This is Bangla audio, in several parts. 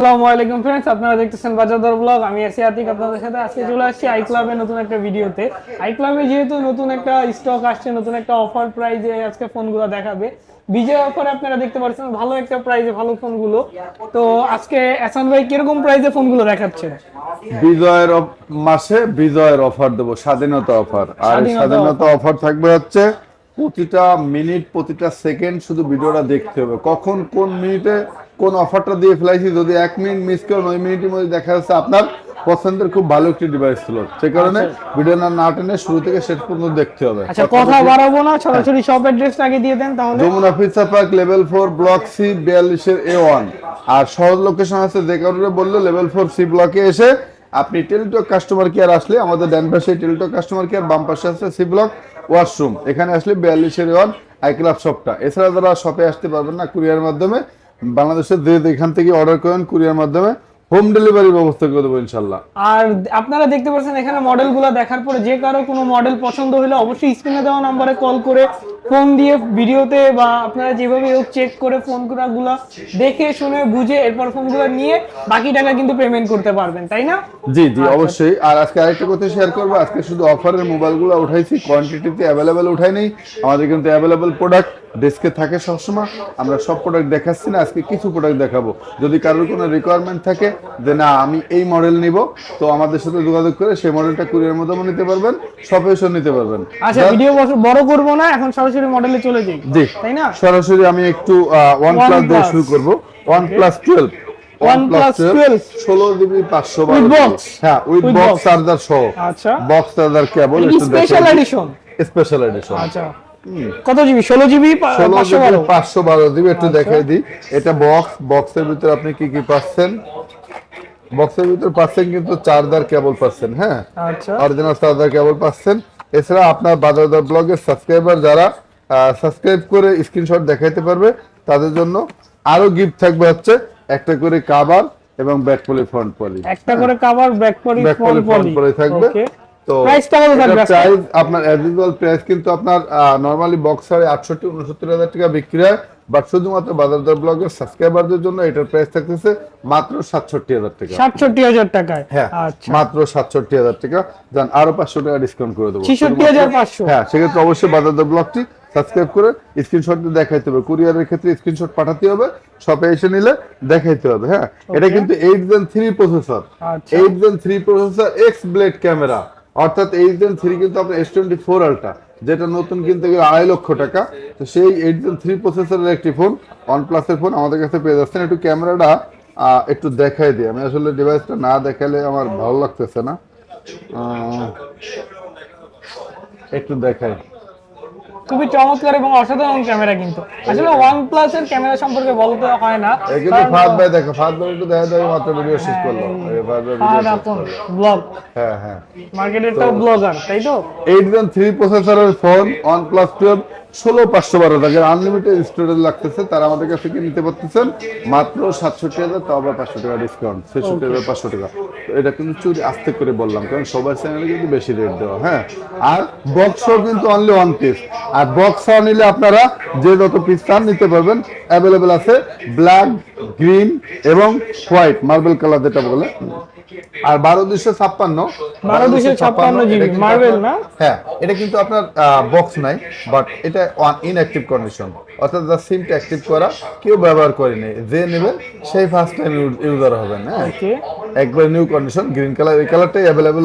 আসসালামু আলাইকুম আপনারা দেখতেছেন বাজারদর ব্লগ আমি আতিক আপনাদের সাথে আজকে চলে আসছি আই ক্লাবের নতুন একটা ভিডিওতে আই ক্লাবে যেহেতু নতুন একটা স্টক আসছে নতুন একটা অফার প্রাইজে আজকে ফোনগুলো দেখাবে। বিজয় অফারে আপনারা দেখতে পাচ্ছেন ভালো একটা প্রাইজে ভালো ফোনগুলো তো আজকে এসান ভাই কীরকম প্রাইজে ফোনগুলো দেখাচ্ছে? বিজয়ের মাসে বিজয়ের অফার দেবো স্বাধীনতা অফার আর স্বাধীনতা অফার থাকবে হচ্ছে প্রতিটা মিনিট প্রতিটা সেকেন্ড শুধু ভিডিওটা দেখতে হবে। কখন কোন মিনিটে কোন অফারটা দিয়ে ফেলাইছি যদি এক মিনিট মিস করেন ওই মিনিটের মধ্যে দেখা যাচ্ছে আপনার পছন্দের খুব ভালো একটি ডিভাইস ছিল। সে কারণে ভিডিও না না টেনে শুরু থেকে শেষ পর্যন্ত দেখতে হবে। আচ্ছা কথা বাড়াবো না সরাসরি শপ অ্যাড্রেসটা আগে দিয়ে দেন তাহলে। Jamuna feature park level four block C বিয়াল্লিশের A one আর সহজ লোকেশন আছে যে কারণে বলল লেভেল ফোর সি ব্লকে এসে আপনি টেলিটক কাস্টমার কেয়ার আসলে আমাদের ডান পাশে টেলিটক কাস্টমার কেয়ার বাম পাশে আছে সি ব্লক ওয়াশরুম এখানে আসলে বিয়াল্লিশের ওয়ান আই ক্লাব শপটা এছাড়া যারা শপে আসতে পারবেন না কুরিয়ার মাধ্যমে বাংলাদেশের যে এখান থেকে অর্ডার করেন কুরিয়ার মাধ্যমে হোম ডেলিভারি ব্যবস্থা করে দেবো ইনশাল্লাহ আর আপনারা দেখতে পাচ্ছেন এখানে মডেলগুলো দেখার পরে যে কারও কোনো মডেল পছন্দ হলে অবশ্যই স্ক্রিনে দেওয়া নাম্বারে কল করে ফোন দিয়ে ভিডিওতে বা আপনারা যেভাবে হোক চেক করে ফোন ফোনগুলো দেখে শুনে বুঝে এরপর ফোনগুলো নিয়ে বাকি টাকা কিন্তু পেমেন্ট করতে পারবেন তাই না? জি জি অবশ্যই। আর আজকে আরেকটা কথা শেয়ার করব। আজকে শুধু অফারের মোবাইলগুলো উঠাইছি কোয়ান্টিটিতে অ্যাভেলেবেল উঠাই নেই আমাদের কিন্তু অ্যাভেলেবেল প্রোডাক্ট ডেস্কে থাকে সবসময়। আমরা সব প্রোডাক্ট দেখাচ্ছি না আজকে কিছু প্রোডাক্ট দেখাবো। যদি কারোর কোনো রিকোয়ারমেন্ট থাকে যে না আমি এই মডেল নিব তো আমাদের সাথে যোগাযোগ করে সেই মডেলটা কুরিয়ার মাধ্যমে নিতে পারবেন শপে এসেও নিতে পারবেন। আচ্ছা ভিডিও বড় করব না এখন সরাসরি মডেলে চলে যাই। জি। তাই না? সরাসরি আমি একটু ওয়ান প্লাস দিয়ে শুরু করব। ওয়ান প্লাস টুয়েলভ হ্যাঁ উইথ বক্স চার্জার সহ। Box charger cable special edition special edition আচ্ছা। কত জিবি? ষোলো জিবি পাঁচশো বারো? জিবি একটু দেখাই দিই। এটা বক্স বক্সের ভিতরে আপনি কি কি পাচ্ছেন? বক্সের ভিতরে পাচ্ছেন কিন্তু চার্জার কেবল পাচ্ছেন হ্যাঁ? আচ্ছা। অরিজিনাল চার্জার কেবল পাচ্ছেন। এছাড়া আপনার বাজারদার ব্লগের সাবস্ক্রাইবার যারা সাবস্ক্রাইব করে স্ক্রিনশট দেখাইতে পারবে তাদের জন্য আরও গিফট থাকবে হচ্ছে একটা করে কাবার এবং ব্যাক পলি ফ্রন্ট পলি একটা করে cover back poly front poly থাকবে। তো প্রাইসটা কত থাকবে? প্রাইস আপনার অ্যাজ প্রাইস কিন্তু আপনার নরমালি বক্সার আটষট্টি উনসত্তর হাজার টাকা বিক্রি হয় বাট শুধুমাত্র বাজারদার ব্লগের সাবস্ক্রাইবারদের জন্য এটার প্রাইস থাকতেছে মাত্র সাতষট্টি হাজার টাকা। টাকায়? হ্যাঁ আচ্ছা। মাত্র টাকা। যান আরও পাঁচশো টাকা ডিসকাউন্ট করে দেবো। 66,500 হ্যাঁ সেক্ষেত্রে অবশ্যই বাজারদার ব্লগটি সাবস্ক্রাইব করে স্ক্রিনশট দেখাইতে হবে। কুরিয়ারের ক্ষেত্রে স্ক্রিনশট পাঠাতে হবে শপে এসে নিলে দেখাইতে হবে হ্যাঁ? এটা কিন্তু eight gen three processor. Eight gen three processor X blade camera অর্থাৎ এইট জেন থ্রি কিন্তু আপনার এস টোয়েন্টি ফোর আলটা যেটা নতুন কিনতে গেলে আড়াই লক্ষ টাকা। তো সেই এইট জেন থ্রি প্রসেসরের একটি ফোন ওয়ান প্লাসের ফোন আমাদের কাছে পেয়ে যাচ্ছেন। একটু ক্যামেরাটা একটু দেখাই দিই। আমি আসলে ডিভাইসটা না দেখালে আমার ভালো লাগতেছে না। একটু দেখাই। খুবই চমৎকার এবং অসাধারণ ক্যামেরা কিন্তু। আসলে ওয়ান প্লাস এর ক্যামেরা সম্পর্কে বলতে হয় না কিন্তু ফাহাদ ভাই দেখো ফাহাদ ভাই একটু দেখা যায় মাত্র ভিডিও শেষ করল। এই ফাহাদ আপন ব্লগ হ্যাঁ হ্যাঁ। মার্কেটেরটাও ব্লগার তাই তো? এইট জেন থ্রি প্রসেসরের ফোন ওয়ান প্লাস টুয়েলভ ষোলো পাঁচশো বারো টাকা আনলিমিটেড স্টোরেজ লাগতেছে তারা আমাদের কাছ থেকে নিতে পারতেছেন। মাত্র সাতষট্টি হাজার তাও আবার পাঁচশো টাকা ডিসকাউন্ট ছেষট্টি হাজার পাঁচশো টাকা। তো এটা কিন্তু চুরি আস্তে করে বললাম কারণ সবার চ্যানেলে কিন্তু বেশি রেট দেওয়া হ্যাঁ? আর বক্সও কিন্তু অনলি ওয়ান পিস আর বক্স নিলে আপনারা যে যত পিস চান নিতে পারবেন। অ্যাভেলেবেল আছে ব্ল্যাক গ্রিন এবং হোয়াইট মার্বেল কালার যেটা বলে। আর বারো দুশো ছাপ্পান্ন 1256 GB, এটা কিন্তু Marvel আপনার- না? হ্যাঁ এটা কিন্তু আপনার বক্স নাই বাট এটা ইনঅ্যাক্টিভ কন্ডিশন অর্থাৎ যা সিমটা অ্যাক্টিভ করা কেউ ব্যবহার করেনি যে নেবেন সেই ফার্স্ট টাইম ইউজার হবেন হ্যাঁ একবার নিউ কন্ডিশন গ্রিন কালার এই কালারটাই অ্যাভেলেবল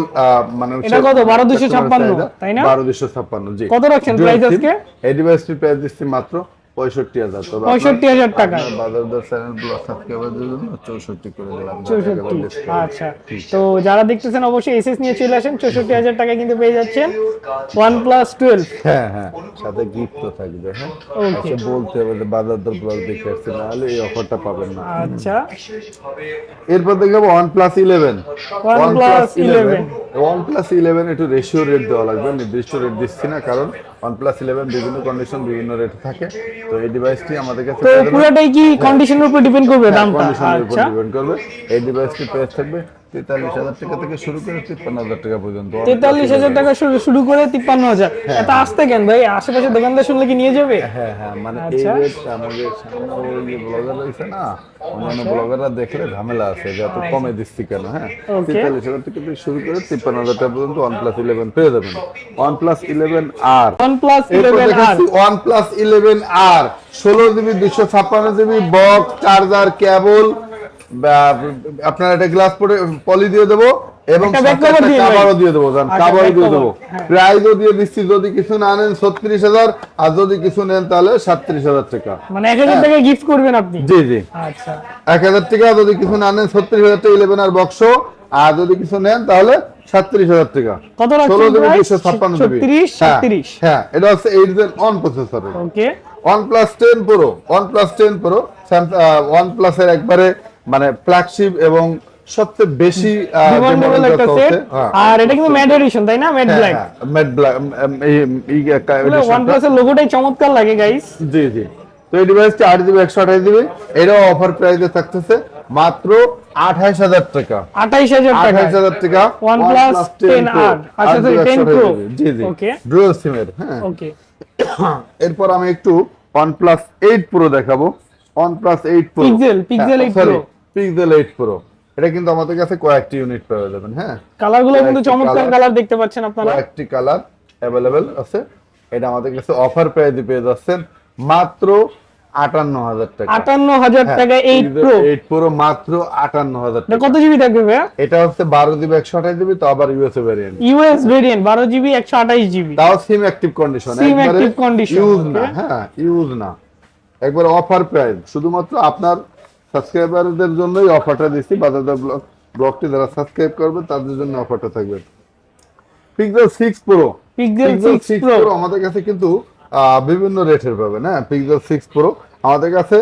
মানে এটা কত? 1256 তাই না? বারো দুশো ছাপ্পান্ন জি কত রাখছেন SIM, আজকে? এই ডিভাইসটির প্রাইস দিচ্ছি মাত্র পঁয়ষট্টি হাজার। আপনার- 65,000 টাকায়। আপনার বাজারদার চ্যানেল সাবস্ক্রাইবারদের জন্য? চৌষট্টি করে দিলাম। চৌষট্টি। আচ্ছা। তো যারা দেখতেছেন অবশ্যই এসএস নিয়ে চলে আসেন। চৌষট্টি হাজার টাকা কিন্তু পেয়ে যাচ্ছেন ওয়ান প্লাস টুয়েলভ হ্যাঁ হ্যাঁ। সাথে গিফট তো থাকবে হ্যাঁ। Okay. আচ্ছা বলতে হবে বাজার দর ব্লগ দেখে আসছে নাহলে এই অফারটা পাবেন না। আচ্ছা। এরপর দেখাবো OnePlus eleven OnePlus 11 OnePlus eleven একটু রেশিও রেট দেওয়া লাগবে। নির্দিষ্ট রেট দিচ্ছি না কারণ প্লাস ইলেভেন বিভিন্ন কন্ডিশন বিভিন্ন রেট থাকে। তো এই ডিভাইসটি আমাদের কাছে তো পুরোটাই কি কন্ডিশনের উপর ডিপেন্ড করবে দামটা? কন্ডিশনের উপর আচ্ছা। ডিপেন্ড করবে। এই ডিভাইসটি প্রাইস থাকবে তেতাল্লিশ হাজার টাকা থেকে শুরু করে তিপ্পান্ন হাজার টাকা পর্যন্ত। তেতাল্লিশ হাজার টাকা শুরু করে তিপ্পান্ন হাজার। এত আসতে কেন ভাই? আশেপাশে দোকানদার শুনলে কি নিয়ে যাবে? হ্যাঁ হ্যাঁ মানে এই আচ্ছা। আমাদের যে ব্লগার রয়েছে না অন্যান্য ব্লগাররা দেখলে ঝামেলা আছে যে এত কমে দিচ্ছি কেন হ্যাঁ? তেতাল্লিশ হাজার থেকে থেকে শুরু করে তিপ্পান্ন হাজার টাকা পর্যন্ত ওয়ান প্লাস ইলেভেন পেয়ে যাবেন। ওয়ান প্লাস ইলেভেন আর ওয়ান প্লাস ইলেভেন আর ওয়ান প্লাস ইলেভেন আর ষোলো জিবি দুশো ছাপ্পান্ন জিবি বক্স চার্জার কেবল আপনার একটা গ্লাস পরে পলি দিয়ে দেবো এবং কাভারও দিয়ে দেবো জান। আচ্ছা, কাভারও দিয়ে দেবো। হ্যাঁ। প্রাইজও দিয়ে দিচ্ছি যদি কিছু না নেন ছত্রিশ হাজার আর যদি কিছু নেন তাহলে সাতত্রিশ হাজার টাকা। মানে এক হাজার টাকা গিফট করবেন আপনি? জি জি। আচ্ছা। এক হাজার টাকা যদি কিছু না নেন ছত্রিশ হাজার টাকা ইলেভেন আর বক্স আর যদি কিছু নেন তাহলে সাতত্রিশ হাজার টাকা। কত ষোলো price? দুশো ছাপ্পান্ন 36, হ্যাঁ 37 হ্যাঁ এটা হচ্ছে এইট জেন অন প্রসেসরের okay OnePlus ten pro OnePlus ten pro one প্লাসের একবারে মানে ফ্ল্যাগশিপ এবং সবচেয়ে বেশি হ্যাঁ, আর এটা কিন্তু ম্যাট এডিশন তাই না? Matte black matte black one প্লাসের লোগোটাই চমৎকার লাগে গাইস জি জি। তো এই ডিভাইসটি আট জিবি একশো আঠাশ জিবি এটাও অফার প্রাইসে থাকতেছে মাত্র আঠাইশ হাজার টাকা। আঠাইশ হাজার টাকা হাজার টাকা। OnePlus 10R আচ্ছা, sorry, 10 জি জি. ডুয়াল সিমের হ্যাঁ। ওকে এরপর আমি একটু OnePlus 8 Pro দেখাবো। OnePlus 8 Pro Pixel, Pixel 8 Pro। Pixel 8 Pro এটা কিন্তু আমাদের কাছে কয়েকটি ইউনিট পাওয়া যাবেন হ্যাঁ? কালারগুলো কিন্তু চমৎকার কালার দেখতে পাচ্ছেন আপনারা। কয়েকটি কালার অ্যাভেলেবেল আছে। এটা আমাদের কাছে অফার প্রাইসে পেয়ে যাচ্ছেন মাত্র আটান্ন হাজার টাকা। আটান্ন হাজার হ্যাঁ, টাকা এইট প্রো এইট প্রো মাত্র আটান্ন হাজার টাকা। কত জিবি থাকবে ভাইয়া? এটা হচ্ছে বারো জিবি একশো আঠাশ জিবি তো আবার ইউএসএ ভ্যারিয়েন্ট ইউএস ভেরিয়েন্ট বারো জিবি একশো আঠাইশ জিবি তাও SIM active condition SIM active condition, use না হ্যাঁ ইউজ না। একবার অফার প্রাইস শুধুমাত্র আপনার সাবস্ক্রাইবারদের জন্যই অফারটা দিচ্ছি বাজার ব্লগ ব্লগটি যারা সাবস্ক্রাইব করবে তাদের জন্য অফারটা থাকবে। Pixel six pro Pixel Pixel six six pro pro আমাদের কাছে কিন্তু বিভিন্ন রেটের পাবেন হ্যাঁ? পিক্সেল সিক্স প্রো আমাদের কাছে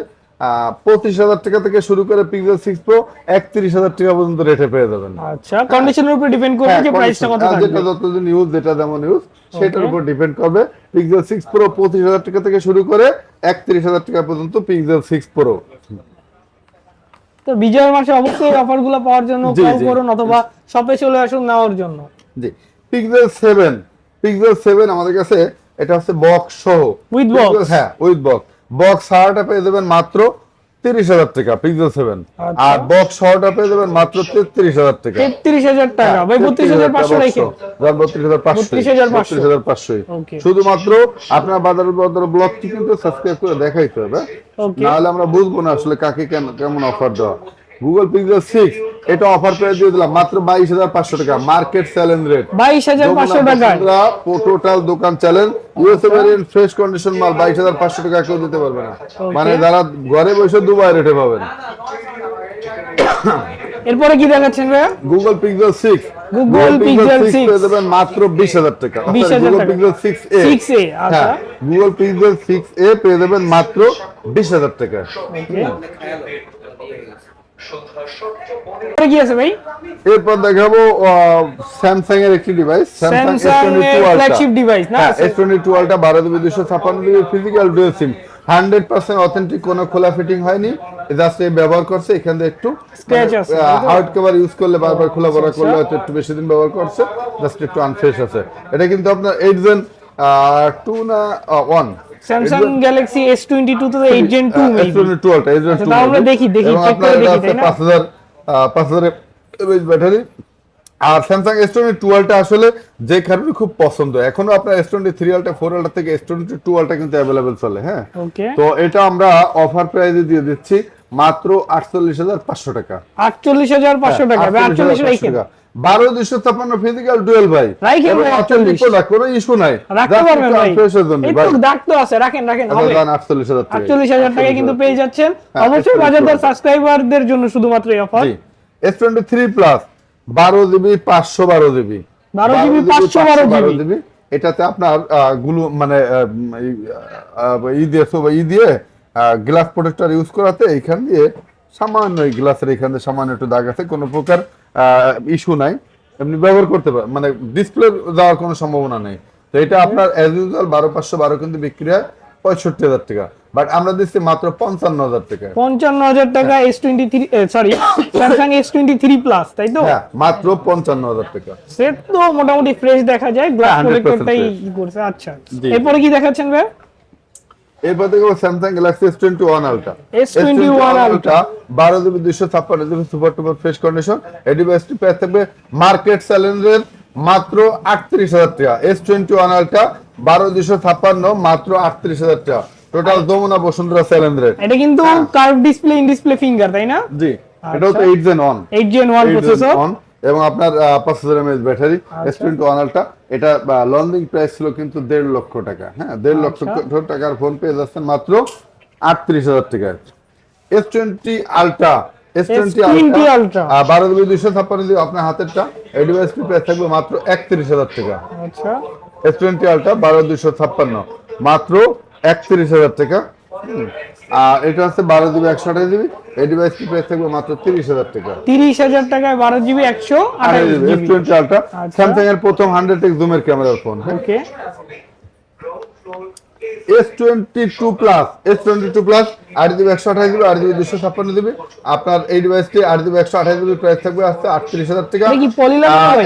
পঁচিশ হাজার টাকা থেকে শুরু করে পিক্সেল সিক্স প্রো একত্রিশ হাজার টাকা পর্যন্ত রেটে পেয়ে যাবেন। আচ্ছা কন্ডিশনের উপর ডিপেন্ড করবে হ্যাঁ, যে প্রাইসটা কত থাকবে। যেটা যতদিন ইউজ যেটা যেমন ইউজ সেটার উপর ডিপেন্ড করবে। পিক্সেল সিক্স প্রো পঁচিশ হাজার টাকা থেকে শুরু করে একত্রিশ হাজার টাকা পর্যন্ত পিক্সেল সিক্স প্রো তো বিজয় মাসে অবশ্যই অফারগুলো পাওয়ার জন্য কল করুন অথবা শপে চলে আসুন নেওয়ার জন্য। জি। পিক্সেল সেভেন পিক্সেল সেভেন আমাদের কাছে এটা হচ্ছে বক্স সহ। উইথ বক্স হ্যাঁ উইথ বক্স বক্স সারাটা পেয়ে যাবেন মাত্র তিরিশ হাজার টাকা পিক্সেল সেভেন আচ্ছা। আর বক্স সহটা পেয়ে যাবেন মাত্র তেত্রিশ হাজার টাকা। তেত্রিশ হাজার টাকা। ভাই বত্রিশ হাজার পাঁচশো বত্রিশ হাজার পাঁচশো। বত্রিশ হাজার পাঁচশো। শুধুমাত্র আপনার বাজার বাজার ব্লগটি কিন্তু সাবস্ক্রাইব করে দেখাইতে হবে। নাহলে আমরা বুঝব না আসলে কাকে কেমন অফার দেওয়া। গুগল পিক্সেল সিক্স এটা অফার প্রাইস দিয়ে দিলাম মাত্র বাইশ হাজার পাঁচশো টাকা মার্কেট চ্যালেঞ্জ রেট বাইশ হাজার পাঁচশো টাকায়। টোটাল দোকান challenge USA variant fresh condition মাল বাইশ হাজার পাঁচশো টাকা কেউ দিতে পারবে না। মানে যারা ঘরে বসে দুবাই রেটে পাবেন। এরপরে কি দেখাচ্ছেন ভাইয়া? Google Pixel six Google Pixel 6 পেয়ে যাবেন মাত্র বিশ হাজার টাকা। 20,000 গুগল টাকা। পিক্সেল সিক্স এ 6A, আচ্ছা। হ্যাঁ গুগল পিক্সেল সিক্স এ পেয়ে যাবেন মাত্র বিশ হাজার টাকা। এরপরে কি আছে ভাই? এরপর দেখাবো স্যামসাং এর একটি ডিভাইস না? GB GB physical dual SIM authentic কোনো খোলা ফিটিং হয়নি। জাস্ট এই ব্যবহার করছে এখান থেকে একটু আছে, হার্ড কভার ইউজ করলে বারবার খোলা বড়া করলে হয়তো একটু বেশি দিন ব্যবহার করছে জাস্ট একটু আনফ্রেশ আছে। এটা কিন্তু আপনার জেন না one Samsung Galaxy S twenty two তো eight gen two S twenty two ultra আচ্ছা, তাও আমরা দেখি, দেখি, check করে দেখি, তাই না? পাঁচ হাজার পাঁচ হাজার ব্যাটারি আর স্যামসাং এস টোয়েন্টি আসলে যে কারণে খুব পছন্দ। এখনও আপনার S twenty three ultra four ultra থেকে এস টোয়েন্টি টুয়েলভটা কিন্তু অ্যাভেলেবেল চলে হ্যাঁ? তো এটা আমরা অফার প্রাইসে দিয়ে দিচ্ছি মাত্র আটচল্লিশ হাজার পাঁচশো টাকা। আটচল্লিশ হাজার পাঁচশো টাকা আটচল্লিশ রেখে বারো দুশো ছাপ্পান্ন ফিজিক্যাল ডুয়েল ভাই। রাইখেন এবং ভাই, authentic 48 product, কোনো ইস্যু নাই। রাখতে পারবেন ভাই। দাগ তো আছে রাখেন রাখেন আচ্ছা, 48 হাজার আটচল্লিশ হাজার টাকায় কিন্তু পেয়ে যাচ্ছেন। হ্যাঁ, অবশ্যই বাজারদার সাবস্ক্রাইবারদের জন্য শুধুমাত্র এই অফার জি। S23 plus 12 GB 512 GB. 12 GB, 512 GB GB. এটাতে আপনারগুলো মানে ই দিয়ে সব- ই দিয়ে গ্লাস প্রোটেক্টর ইউজ করাতে এইখান দিয়ে সামান্য এই গ্লাসের এখান সামান্য একটু দাগ আছে কোনো প্রকার ইস্যু নাই। এমনি ব্যবহার করতে পারে মানে ডিসপ্লে যাওয়ার কোনো সম্ভাবনা নেই। তো এটা আপনার অ্যাজ ইউজুয়াল বারো পাঁচশো বারো কিন্তু বিক্রি হয় পঁয়ষট্টি হাজার টাকা। বাট আমরা দিচ্ছি মাত্র পঞ্চান্ন হাজার টাকা। পঞ্চান্ন হাজার টাকা S twenty three sorry Samsung S twenty three plus তাই তো? হ্যাঁ মাত্র পঞ্চান্ন হাজার টাকা। সেট তো মোটামুটি ফ্রেশ দেখা যায় গ্লাস হ্যাঁ, 100% প্রোটেক্টরটাই করছে আচ্ছা এরপরে কি দেখাচ্ছেন ভাই? এরপর দেখো Samsung Galaxy S twenty one ultra S21 Ultra। বারো জিবি দুইশো ছাপ্পান্ন GB super duper fresh condition এই ডিভাইসটি পেয়ে থাকবে মার্কেট চ্যালেঞ্জের মাত্র আটত্রিশ হাজার টাকা। এস টোয়েন্টি ওয়ান আলট্রা বারো দুইশো ছাপ্পান্ন মাত্র আটত্রিশ হাজার টাকা। টোটাল যমুনা বসুন্ধরা চ্যালেঞ্জের এটা কিন্তু। Curve display in display finger তাই না? জি এটাও তো। Eight gen one eight gen one processor এবং আপনার পাঁচ হাজার এমএএচ ব্যাটারি আচ্ছা। এস টোয়েন্টি ওয়ান আলট্রা এটা লঞ্চিং প্রাইস ছিল কিন্তু দেড় লক্ষ টাকা হ্যাঁ দেড় লক্ষ আচ্ছা। টাকার ফোন পেয়ে যাচ্ছেন মাত্র আটত্রিশ হাজার টাকায় S twenty ultra S twenty ultra বারো জিবি দুইশো ছাপ্পান্ন জিবি আপনার হাতেরটা এই ডিভাইসটি প্রাইস থাকবে মাত্র একত্রিশ হাজার টাকা আচ্ছা এস টোয়েন্টি আলট্রা বারো দুইশো ছাপ্পান্ন মাত্র একত্রিশ হাজার টাকা। আর এটা হচ্ছে বারো জিবি একশো আঠাশ জিবি। এই ডিভাইসটি প্রাইস থাকবে? মাত্র তিরিশ হাজার টাকা। তিরিশ হাজার টাকায় বারো জিবি একশো আঠাশ এস জিবি টোয়েন্টি আলট্রা আচ্ছা। স্যামসাং এর প্রথম হান্ড্রেড এক্স জুমের ক্যামেরার phone okay S twenty two plus S twenty two plus আট জিবি একশো আঠাশ জিবি আট জিবি দুশো ছাপ্পান্ন জিবি। আপনার এই ডিভাইসটি আট জিবি একশো আঠাশ জিবি প্রাইস থাকবে আসছে আটত্রিশ হাজার টাকা।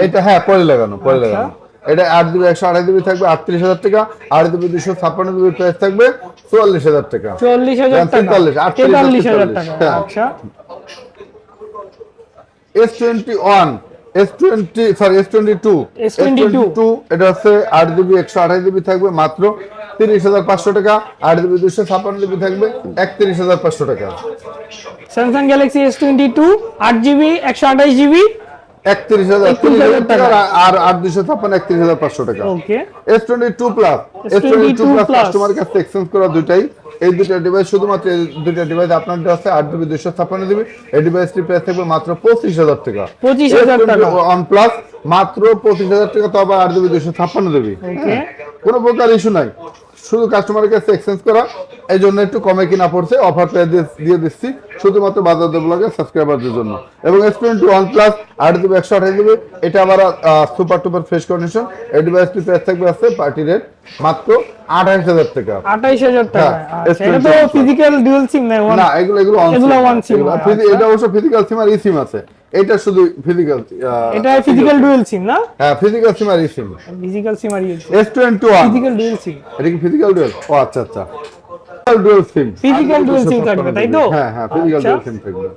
এটা হ্যাঁ? পলি লাগানো পলি আচ্ছা। লাগানো। এটা আট জিবি একশো আঠাশ জিবি থাকবে আটত্রিশ হাজার টাকা। আট জিবি দুশো ছাপ্পান্ন জিবি প্রাইস থাকবে। চুয়াল্লিশ হাজার টাকা। চল্লিশ হাজার তেতাল্লিশ, আটত্রিশ, তেতাল্লিশ হাজার টাকা। হ্যাঁ। আচ্ছা। S twenty one S twenty sorry S twenty two S22 two এটা হচ্ছে আট জিবি একশো আঠাশ জিবি থাকবে মাত্র তিরিশ হাজার পাঁচশো টাকা। আট জিবি দুশো ছাপ্পান্ন জিবি থাকবে একত্রিশ হাজার পাঁচশো টাকা। Samsung Galaxy S twenty two আট জিবি একশো আঠাশ জিবি একত্রিশ হাজার তিরিশ হাজার হাজার টাকা। আর আট দুশো ছাপ্পান্ন একত্রিশ হাজার পাঁচশো টাকা। S twenty two plus S twenty two plus customer কাছে এক্সচেঞ্জ করা দুটাই এই দুটা ডিভাইস শুধুমাত্র এই দুটা ডিভাইস আপনার আছে আট জিবি দুশো ছাপ্পান্ন জিবি এই ডিভাইসটি প্রাইস থাকবে মাত্র পঁচিশ হাজার টাকা। 25,000 টাকা। ওয়ান প্লাস মাত্র পঁচিশ হাজার টাকা তো আবার আট জিবি দুশো ছাপ্পান্ন জিবি কোনো প্রকার ইস্যু নাই। শুধু কাস্টমারের কাছে এক্সচেঞ্জ করা এই জন্য একটু কমে কিনা পড়ছে অফার পেয়ে দিয়ে দিচ্ছি শুধুমাত্র বাজার ব্লগের সাবস্ক্রাইবারদের জন্য। এবং এস টোয়েন্টি ওয়ান প্লাস আট জিবি একশো আঠাশ জিবি এটা আবার সুপার টুপার ফ্রেশ কন্ডিশন এই ডিভাইসটি প্রাইস থাকবে আছে পার্টি রেট মাত্র আঠাশ হাজার টাকা। আঠাইশ হাজার টাকা। হ্যাঁ, আচ্ছা এটা তো ফিজিক্যাল ডুয়াল সিম না এগুলো এগুলো এগুলো এগুলো আচ্ছা। physi- এটা অবশ্য ফিজিক্যাল সিম আর ই সিম আছে। এটা শুধু ফিজিক্যাল এটা ফিজিক্যাল ডুয়াল সিম না? হ্যাঁ ফিজিক্যাল সিম আর ই সিম ফিজিক্যাল সিম আর eSIM S21 physical dual SIM এটা কি ফিজিক্যাল ডুয়াল ও আচ্ছা আচ্ছা। Dual SIM physical dual SIM থাকবে, তাই তো? হ্যাঁ হ্যাঁ ফিজিক্যাল ডুয়াল সিম থাকবে।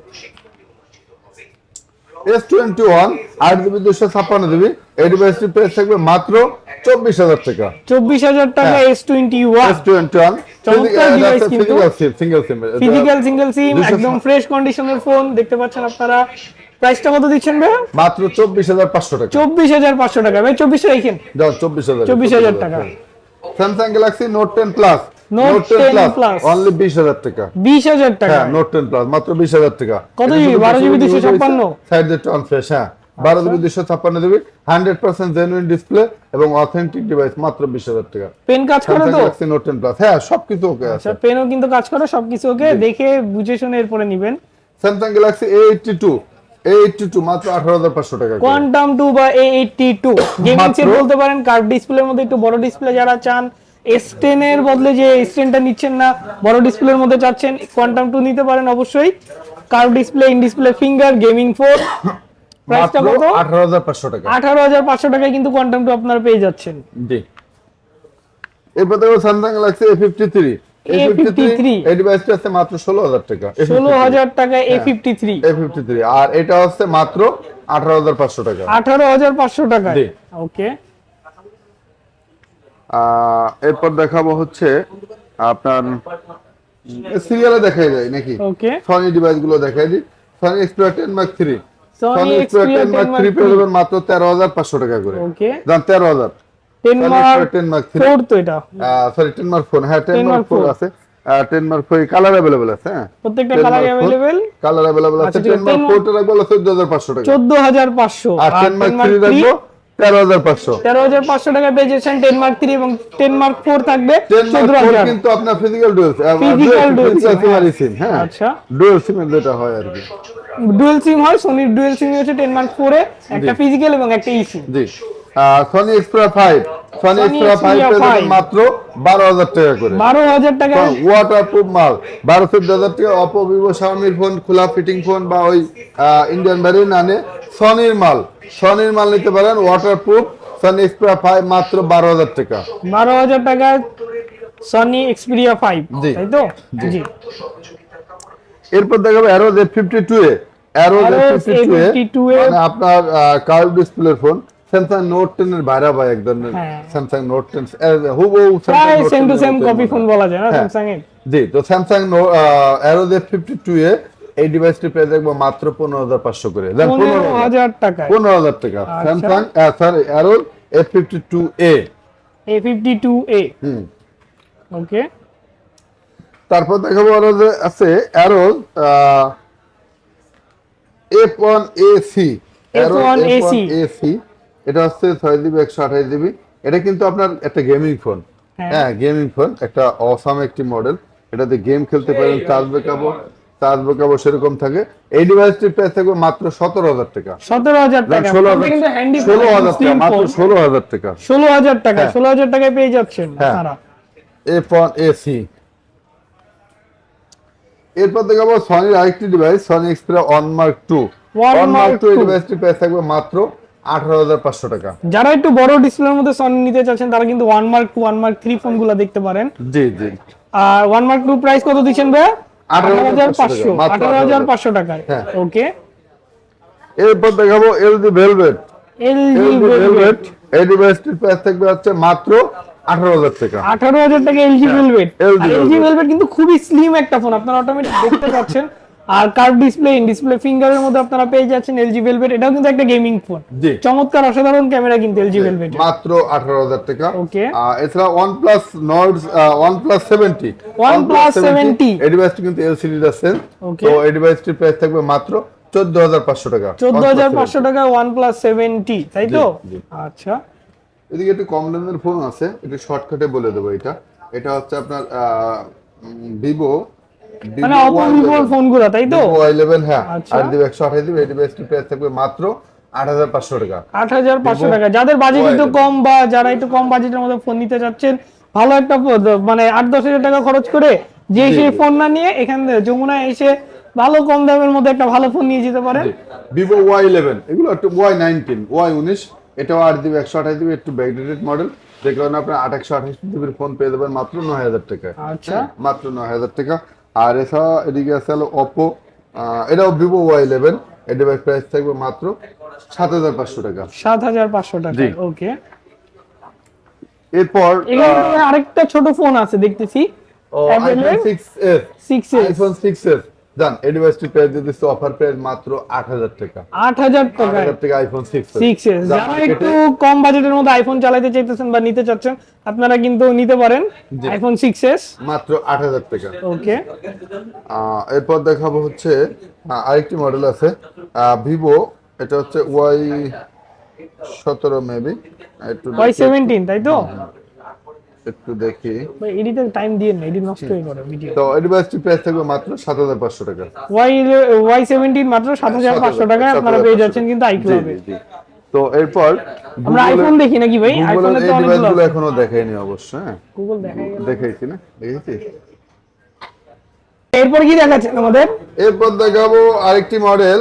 এস টোয়েন্টি ওয়ান আট জিবি দুশো ছাপ্পান্ন জিবি এই ডিভাইসটি প্রাইস থাকবে মাত্র চব্বিশ হাজার টাকা। চব্বিশ হাজার টাকা। S twenty one S twenty one physical SIM single SIM physical single SIM একদম ফ্রেশ কন্ডিশনের ফোন দেখতে পাচ্ছেন আপনারা। প্রাইসটা কত দিচ্ছেন ভাই মাত্র চব্বিশ হাজার পাঁচশো টাকা। চব্বিশ হাজার পাঁচশো টাকা। ভাই চব্বিশে রাখেন। চব্বিশ হাজার। 24,000 টাকা। Samsung Galaxy Note ten plus Note 10 plus only বিশ হাজার টাকা। বিশ হাজার টাকা। হ্যাঁ নোট টেন প্লাস মাত্র বিশ হাজার টাকা। কত GB? 12 GB 256? Side jet on fresh হ্যাঁ বারো জিবি দুশো ছাপ্পান্ন GB hundred percent genuine display এবং অথেন্টিক ডিভাইস মাত্র বিশ হাজার টাকা। পেন কাজ করে তো? গ্যালাক্সি নোট টেন প্লাস হ্যাঁ সবকিছু ওকে আছে। আচ্ছা পেনও কিন্তু কাজ করে সবকিছু ওকে দেখে বুঝে শুনে এরপরে নিবেন। Samsung Galaxy A eighty two মাত্র টাকা কোয়ান্টাম বা গেমিং বলতে পারেন কার্ভ ডিসপ্লের মধ্যে একটু বড় ডিসপ্লে যারা চান এস টেন এর বদলে যে এস টেনটা নিচ্ছেন না বড় ডিসপ্লের মধ্যে চাচ্ছেন কোয়ান্টাম টু নিতে পারেন অবশ্যই। Curve display in display finger gaming four প্রাইসটা কত? আঠারো হাজার পাঁচশো টাকা। আঠারো হাজার পাঁচশো টাকায় কিন্তু কোয়ান্টাম টু আপনারা পেয়ে যাচ্ছেন। জি। এরপর দেখো Samsung Galaxy A fifty three A fifty three A53 এই ডিভাইসটা আছে মাত্র ষোলো হাজার টাকা। ষোলো হাজার টাকায় A fifty three A fifty three আর এটা হচ্ছে মাত্র আঠারো হাজার পাঁচশো টাকা। আঠারো হাজার পাঁচশো টাকায়। জি। ওকে এরপর দেখাবো হচ্ছে আপনার সিরিয়ালে দেখাই যায় নাকি? ওকে সনি ডিভাইসগুলো দেখাই দিই। Sony Xperia ten Mark three Sony Xperia ten 10 Mark three পেয়ে যাবেন মাত্র তেরো হাজার পাঁচশো টাকা করে। ওকে যান তেরো হাজার। টেন মার্ক Xperia 10 Mark তো এটা। সরি টেন মার্ক ফোর হ্যাঁ টেন 10 মার্ক ফোর 4 আছে। Ten Mark four colour available আছে হ্যাঁ? প্রত্যেকটা কালার অ্যাভেলেবেল কালার অ্যাভেলেবেল আছে। টেন মার্ক 10 ফোরটা রাখব চোদ্দ হাজার পাঁচশো টাকা। চোদ্দ হাজার পাঁচশো। আর টেন মার্ক থ্রি রাখব? তেরো হাজার পাঁচশো। তেরো হাজার পাঁচশো টাকা পেয়ে টেন মার্ক থ্রি এবং টেন মার্ক ফোর থাকবে টেন চোদ্দ মার্ক ফোর হাজার। কিন্তু আপনার physical dual Physical dual SIM হ্যাঁ। আচ্ছা। ডুয়েল সিমের যেটা হয় আর কি। ডুয়েল সিম হয় সোনির ডুয়েল সিম হচ্ছে টেন মার্ক ফোরে একটা ফিজিক্যাল এবং একটা ই জি। Sony Xperia five Sony Xperia five মাত্র বারো হাজার টাকা করে। বারো হাজার টাকা। ওয়াটার প্রুফ মাল। বারো চোদ্দ হাজার টাকা অপো ভিভো শাওমির ফোন খোলা ফিটিং ফোন বা ওই ইন্ডিয়ান ভ্যারিয়েন্ট আনে। সনির মাল সনির মাল নিতে পারেন waterproof Sony Xperia five মাত্র বারো হাজার টাকা। বারো হাজার টাকায় সনি এক্সপিরিয়া ফাইভ জি। তাই তো? জি। এরপর দেখাবো Arrows Z fifty two A Arrows Z fifty two A মানে আপনার কার্ভ ডিসপ্লের ফোন। স্যামসাং নোট টেন এর বাইরে বা এক ধরনের। স্যামসাং নোট টেন হুবহু same to same copy phone বলা যায় না। স্যামসাং এর। জি তো Samsung Arrows Z fifty two A এই ডিভাইসটি পেয়ে দেখব মাত্র পনেরো হাজার পাঁচশো করে। পনেরো হাজার। টাকায়। পনেরো হাজার টাকা। Samsung sorry Arrows F fifty two A A fifty two A hmm. Okay তারপর দেখাবো আরও যে আছে Arrows F one A C F1 AC A C এটা হচ্ছে ছয় জিবি একশো আঠাশ জিবি। এটা কিন্তু আপনার একটা গেমিং ফোন হ্যাঁ। হ্যাঁ গেমিং ফোন একটা অসাম একটি মডেল এটাতে গেম খেলতে পারেন চার্জ ব্যাকআপও সেরকম থাকে। এই ডিভাইসটির প্রাইস থাকবে মাত্র সতেরো হাজার টাকা। সতেরো হাজার টাকা। ষোলো হ্যান্ডি ষোলো হাজার টাকা মাত্র ষোলো হাজার টাকা। ষোলো হাজার টাকা হ্যাঁ। ষোলো হাজার টাকায় পেয়ে যাচ্ছেন হ্যাঁ। এফ ওয়ান এসি এরপর দেখাবো সনির আরেকটি device Sony one Mark two one Mark two এই II ডিভাইসটি প্রাইস থাকবে মাত্র আঠারো হাজার পাঁচশো টাকা। যারা একটু বড় ডিসপ্লের মধ্যে সনি নিতে চাচ্ছেন তারা কিন্তু one Mark two one Mark three ফোনগুলো দেখতে পারেন। জি জি। আর ওয়ান মার্ক টু প্রাইস কত দিচ্ছেন ভাই? আঠারো হাজার পাঁচশো আঠারো হাজার পাঁচশো টাকায়। হ্যাঁ। ওকে। এরপর দেখাবো এলজি ভেলভেট। LG velvet. এই ডিভাইসটির প্রাইস থাকবে হচ্ছে মাত্র আঠারো হাজার টাকা। আঠারো হাজার টাকা LG Velvet. LG LG. Velvet. কিন্তু খুবই স্লিম একটা ফোন আপনারা অটোমেটিক দেখতে পাচ্ছেন। আর কার্ভ ডিসপ্লে ইন ডিসপ্লে ফিঙ্গারের মধ্যে আপনারা পেয়ে যাচ্ছেন এলজি ভেলভেট এটাও কিন্তু একটা গেমিং ফোন চমৎকার অসাধারণ ক্যামেরা কিন্তু এলজি ভেলভেট মাত্র আঠারো হাজার টাকা। ওকে। এছাড়া OnePlus Nord OnePlus seventy OnePlus 70 এই ডিভাইসটি কিন্তু এলসিডি আছে. তো এই ডিভাইসটির প্রাইস থাকবে মাত্র চোদ্দ হাজার পাঁচশো টাকা। চোদ্দ হাজার OnePlus পাঁচশো টাকা ওয়ান প্লাস সেভেন্টি তাই তো। আচ্ছা। এদিকে একটু কম দামের ফোন আছে একটু শর্টকাটে বলে দেবো এটা। এটা হচ্ছে আপনার ভিভো মানে অপো ফোনগুলো তাই তো? ভিভো ইলেভেন হ্যাঁ আচ্ছা। একশো আঠাশ জিবি প্রাইস থাকবে মাত্র আট হাজার পাঁচশো টাকা। আট হাজার পাঁচশো টাকা। যাদের বাজেট একটু কম বা যারা একটু কম বাজেটের মধ্যে ফোন নিতে চাচ্ছেন ভালো একটা মানে আট দশ হাজার টাকা খরচ করে যে সেই ফোন না নিয়ে এখান যমুনায় এসে ভালো কম দামের মধ্যে একটা ভালো ফোন নিয়ে যেতে পারেন। ভিভো ওয়াই ইলেভেন এগুলো একটু ওয়াই নাইনটিন ওয়াই উনিশ এটাও আট জিবি একশো আঠাশ জিবি একটু ব্যাকডেটেড মডেল যে কারণে আপনার আট একশো আঠাশ ফোন পেয়ে যাবেন মাত্র নয় হাজার টাকায়। আচ্ছা। হ্যাঁ, মাত্র নয় হাজার টাকা। আর এছাড়া এদিকে আছে হলো অপো এটাও Vivo Y eleven device price থাকবে মাত্র সাত হাজার পাঁচশো টাকা। সাত হাজার পাঁচশো টাকা ওকে। এরপর আরেকটা ছোট ফোন আছে দেখতেছি। IPhone six S six iPhone six S জান এই ডিভাইসটি দিচ্ছে অফার প্রাইস মাত্র আট হাজার টাকা। আট হাজার আট টাকা আইফোন সিক্স সিক্স এস যারা একটু কম বাজেটের মধ্যে আইফোন চালাতে চাইতেছেন বা নিতে চাচ্ছেন আপনারা কিন্তু নিতে পারেন আইফোন মাত্র আট হাজার টাকা। ওকে এরপর দেখাবো হচ্ছে আরেকটি মডেল আছে। ভিভো এটা হচ্ছে ওয়াই সতেরো মেবি একটু ওয়াই দেখি- সেভেন্টিন তাই তো? একটু দেখি। টাইম দিয়ে না এডিট নষ্ট হয়ে ভিডিও তো প্রাইস থাকবে মাত্র সাত হাজার পাঁচশো টাকা? ওয়াই ওয়াই সেভেন্টিন মাত্র সাত হাজার পাঁচশো টাকায় আপনারা পেয়ে যাচ্ছেন কিন্তু। তো এরপর আমরা আইফোন দেখি নাকি ভাই? আইফোনে তো অনেকগুলো এখনও দেখাইনি অবশ্য হ্যাঁ। গুগল দেখাই। গেল না? এরপর কি দেখাচ্ছেন আমাদের? এরপর দেখাবো আরেকটি মডেল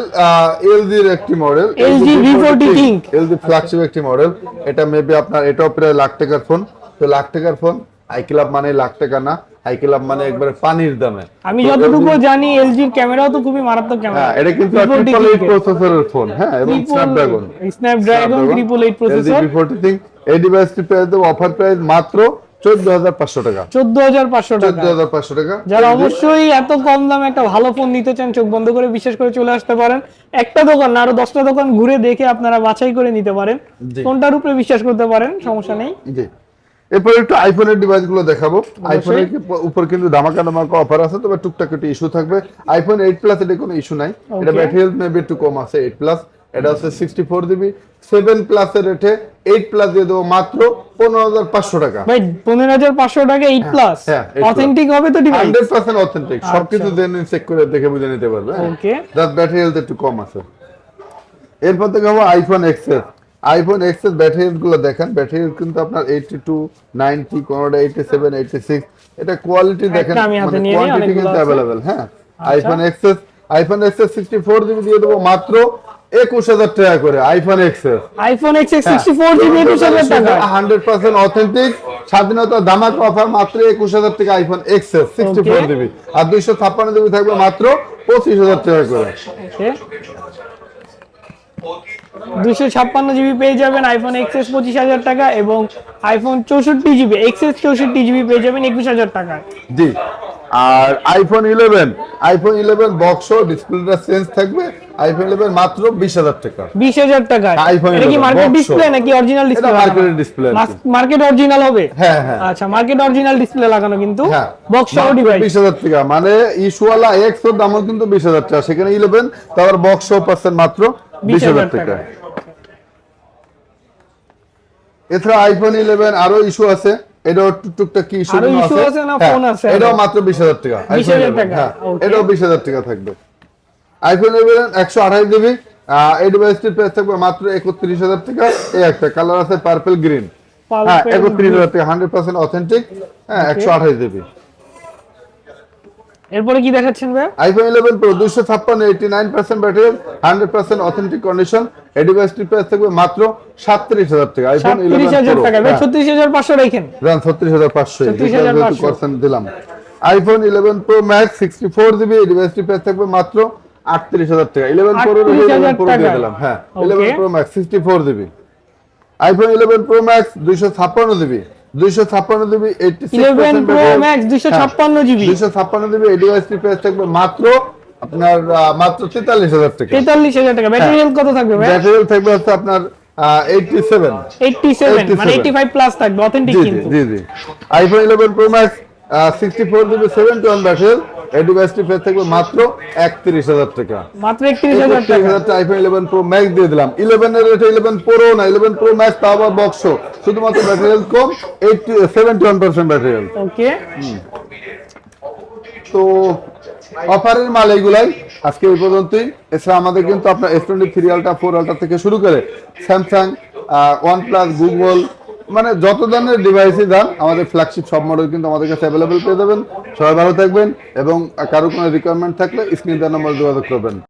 এলজির একটি model LG V40 Think। LG flagship একটি মডেল এটা মেবি আপনার এটাও প্রায় লাখ টাকার ফোন তো লাখ টাকার ফোন আই ক্লাব মানে লাখ টাকা না আই ক্লাব মানে একবারে পানির দামে। আমি যতটুকু জানি এলজির ক্যামেরাও তো খুবই মারাত্মক ক্যামেরা হ্যাঁ এটা কিন্তু ট্রিপল এইট প্রসেসরের ফোন হ্যাঁ এবং Snapdragon Snapdragon triple eight processor ভি40 ThinQ এই ডিভাইসটি প্রাইস অফার প্রাইস মাত্র চোদ্দ হাজার পাঁচশো টাকা। চোদ্দ হাজার পাঁচশো চোদ্দ টাকা হাজার পাঁচশো টাকা। যারা অবশ্যই এত কম দামে একটা ভালো ফোন নিতে চান চোখ বন্ধ করে বিশেষ করে চলে আসতে পারেন। একটা দোকান না আরও দশটা দোকান ঘুরে দেখে আপনারা বাছাই করে নিতে পারেন। কোনটার উপরে বিশ্বাস করতে পারেন সমস্যা নেই। জি। এরপর একটু আইফোনের ডিভাইসগুলো দেখাবো আইফোনের উপর কিন্তু ধামাকা ধামাকা অফার আছে তবে টুকটাক একটু ইস্যু থাকবে। আইফোন এইট প্লাস এটা কোনো ইস্যু নাই। এটা ব্যাটারি হেলথ মেবি একটু কম আছে এইট প্লাস এটা হচ্ছে সিক্সটি ফোর জিবি সেভেন প্লাসের রেটে এইট প্লাস দিয়ে দেবো মাত্র পনেরো হাজার পাঁচশো টাকা। ভাই পনেরো হাজার পাঁচশো টাকা এইট প্লাস হ্যাঁ, অথেন্টিক হবে তো ডিভাইস হান্ড্রেড পার্সেন্ট অথেন্টিক সবকিছু চেক করে দেখে বুঝে নিতে পারবে ওকে ব্যাটারি হেলথ একটু কম আছে। এরপর থেকে হব আইফোন এক্সেস আইফোন এক্সের ব্যাটারি গুলো দেখেন ব্যাটারি কিন্তু আপনার এইটি টু নাইনটি কোনোটা এইটি সেভেন এইটি সিক্স এটা কোয়ালিটি দেখেন মানে কোয়ান্টিটি কিন্তু অ্যাভেলেবেল হ্যাঁ? IPhone XS iPhone XS sixty four GB দিয়ে দেবো মাত্র একুশ হাজার টাকা করে iPhone XS iPhone X X sixty four GB একুশ হাজার টাকা? হান্ড্রেড পার্সেন্ট অথেন্টিক স্বাধীনতা দামাক অফার মাত্র একুশ হাজার টাকা iPhone XS sixty four GB আর দুইশো ছাপ্পান্ন জিবি থাকবে মাত্র পঁচিশ হাজার টাকা করে। দুশো ছাপ্পান্ন জিবি পেয়ে যাবেন আইফোন এক্সএস পঁচিশ হাজার টাকা এবং আইফোন চৌষট্টি জিবি এক্সএস চৌষট্টি জিবি পেয়ে যাবেন একুশ হাজার টাকায়। জি। আর iPhone eleven iPhone eleven box ডিসপ্লেটা চেঞ্জ থাকবে আইফোন ইলেভেন মাত্র বিশ হাজার টাকা। বিশ হাজার টাকায়। iPhone এটা কি মার্কেট ডিসপ্লে নাকি অরিজিনাল ডিসপ্লে display আর মার্কেট অরিজিনাল হবে? হ্যাঁ, হ্যাঁ। আচ্ছা মার্কেট অরিজিনাল ডিসপ্লে লাগানো কিন্তু হ্যাঁ। বক্স সহ ডিভাইস বিশ হাজার টাকা। মানে ইস্যুওয়ালা এক্সের দামও কিন্তু বিশ হাজার টাকা। সেখানে ইলেভেন তারপর বক্স পাচ্ছেন মাত্র বিশ হাজার টাকা। এছাড়া আইফোন ইলেভেন আরও ইস্যু আছে। এটাও টুক- টুকটাক কি ইস্যু আরও আছে? না phone আছে? এটাও মাত্র বিশ হাজার টাকা। 20,000 iPhone 11 টাকা, হ্যাঁ এটাও বিশ হাজার টাকা থাকবে। আইফোন ইলেভেন একশো আঠাশ জিবি এই ডিভাইসটির প্রাইস থাকবে মাত্র একত্রিশ হাজার টাকা। এই একটা কালার আছে পার্পল গ্রিন হ্যাঁ একত্রিশ হাজার টাকা হান্ড্রেড পার্সেন্ট অথেন্টিক হ্যাঁ একশো আঠাশ জিবি এরপরে কি দেখাচ্ছেন ভাই আইফোন ইলেভেন প্রো দুশো ছাপ্পান্ন eighty nine percent battery hundred percent authentic condition এই ডিভাইসটির প্রাইস থাকবে মাত্র সাতত্রিশ হাজার টাকা আইফোন সাতত্রিশ হাজার ইলেভেন টাকা ভাই ছত্রিশ হাজার পাঁচশো রেখেন। রান ছত্রিশ হাজার পাঁচশো। 36,500 পার্সেন্ট দিলাম iPhone eleven pro max sixty four GB এই ডিভাইসটির প্রাইস থাকবে মাত্র আটত্রিশ হাজার টাকা। ইলেভেন প্রো 38,000 ইলেভেন প্রো দিয়ে দিলাম হ্যাঁ। Okay. Eleven pro max sixty four GB iPhone eleven pro max দুইশো ছাপ্পান্ন জিবি দুইশো ছাপ্পান্ন GB eighty eleven pro max দুশো হ্যাঁ। ছাপ্পান্ন জিবি। দুইশো ছাপ্পান্ন জিবি এই ডিভাইসটির প্রাইস থাকবে মাত্র আপনার মাত্র তেতাল্লিশ হাজার টাকা। তেতাল্লিশ হাজার টাকা। ব্যাটারি হেলথ কত থাকবে ভাই? ব্যাটারি থাকবে হচ্ছে আপনার এইটটি সেভেন এইটটি সেভেন 87 মানে এইটটি ফাইভ প্লাস থাকবে অথেন্টিক কিন্তু। জি জি। IPhone eleven pro max sixty four GB 7 টন ব্যাটারি প্রাইস থাকবে মাত্র একত্রিশ হাজার টাকা। মাত্র একত্রিশ হাজার টাকা। আইফোন ইলেভেন প্রো ম্যাক্স দিয়ে দিলাম। ইলেভেন এর ইলেভেন প্রো না ইলেভেন প্রো ম্যাক্স আবার বক্স শুধুমাত্র ব্যাটারি হেলথ কম eighty seventy one percent battery health okay তো অফারের মাল এইগুলাই। আজকে এই পর্যন্তই। এছাড়া আমাদের কিন্তু আপনার S twenty three ultra four ultra থেকে শুরু করে স্যামসাং ওয়ান প্লাস গুগল মানে যত ধরনের ডিভাইসই যান আমাদের ফ্ল্যাগশিপ সব মডেল কিন্তু আমাদের কাছে অ্যাভেলেবেল পেয়ে যাবেন। সবাই ভালো থাকবেন এবং কারও কোনো রিকোয়ারমেন্ট থাকলে স্ক্রিন দেওয়ার নম্বর যোগাযোগ করবেন।